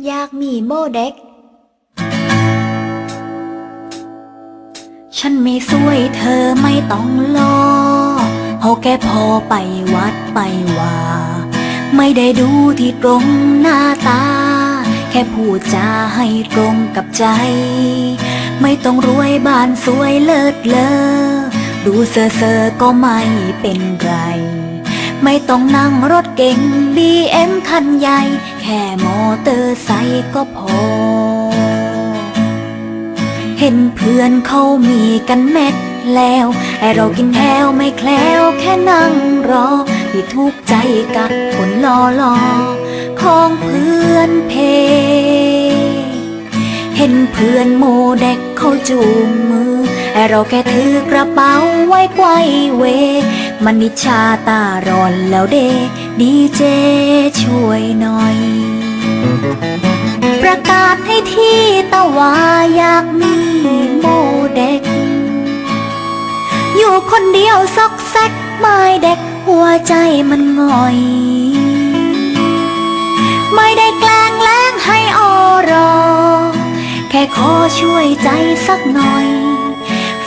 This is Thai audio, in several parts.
อยากมีโมเด็ก ฉันไม่สวยเธอไม่ต้องรอพอแกพอไปวัดไปว่า ไม่ได้ดูที่ตรงหน้าตา แค่พูดจาให้ตรงกับใจ ไม่ต้องรวยบ้านสวยเลิศเลอดูเซอเซอก็ไม่เป็นไร ไม่ต้องนั่งรถเก่งบีเอ็มคันใหญ่ แค่มอเตอร์ไซค์ก็พอ เห็นเพื่อนเขามีกันเม็ดแล้ว ไอเรากินแควไม่แคล้วแค่นั่งรอที่ทุกใจกับผลลอลอของเพื่อนเพ เห็นเพื่อนโมเด็กเขาจูงมือไอเราแค่ถือกระเป๋าไว้ไกวเว มันิชาตาร้อนแล้วเด ดีเจช่วยหน่อย ประกาศให้ที่ตะวาอยากมีโมเด็ก อยู่คนเดียวซอกแซกไม่เด็กหัวใจมันงอย ไม่ได้แกล้งแล้งให้อรอ แค่ขอช่วยใจสักหน่อย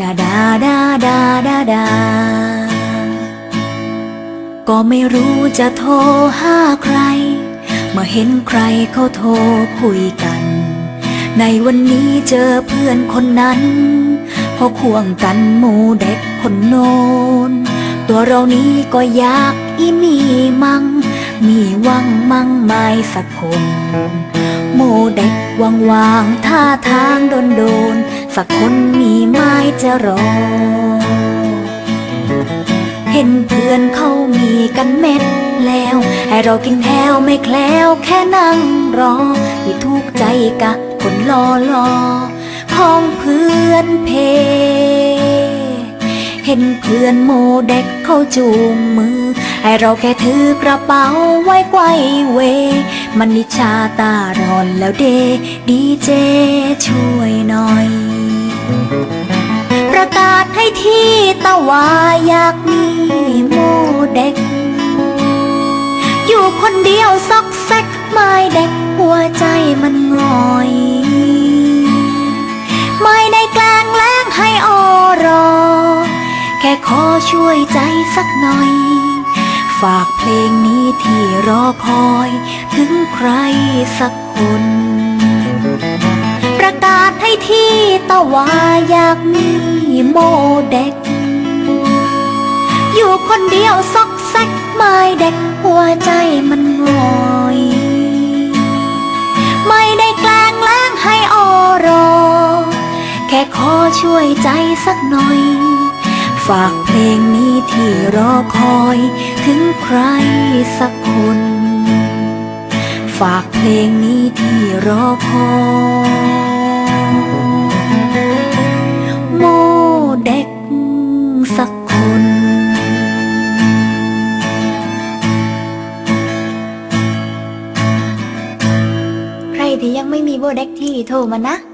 ดาดาดาดาดา ก็ไม่รู้จะโทรหาใครเมื่อเห็นใครเขาโทรคุยกัน ในวันนี้เจอเพื่อนคนนั้นพอควงกันหมูเด็กคนโน้น ตัวเรานี้ก็อยากอีมีมัง มีวังมั่งไม่สักคน เด็กวางวางท่าทางโดนโดนๆสักคนมีไม้จะรอ เห็นเพื่อนเขามีกันเม็ดแล้ว ให้เรากินแถวไม่แคล้วแค่นั่งรอที่ทุกใจกะคนรอรอของเพื่อนเพเห็นเพื่อนโมเด็กเขาจูงมือ ให้เราแค่ถือกระเป๋าไว้ไกวเว มันนิชาตาร้อนแล้วเด ดีเจช่วยหน่อย ประกาศให้ที่ตะวาอยากมีโมเด็ก อยู่คนเดียวซอกแซกไม่เด็กหัวใจมันงอยไม่ได้แกล้งแล้งให้ออรอ แค่ขอช่วยใจสักหน่อย ฝากเพลงนี้ที่รอคอย ถึงใครสักคน ประกาศให้ที่ตะวาอยากมีโมเด็ก อยู่คนเดียวซอกแซกไม่เด็กหัวใจมันงอยไม่ได้แกล้งแล้งให้ออรอ แค่ขอช่วยใจสักหน่อย ฝากเพลงนี้ที่รอคอยถึงใครสักคน ฝากเพลงนี้ที่รอคอยโมเด็กสักคนใครที่ยังไม่มีโบเด็กที่โทรมานะ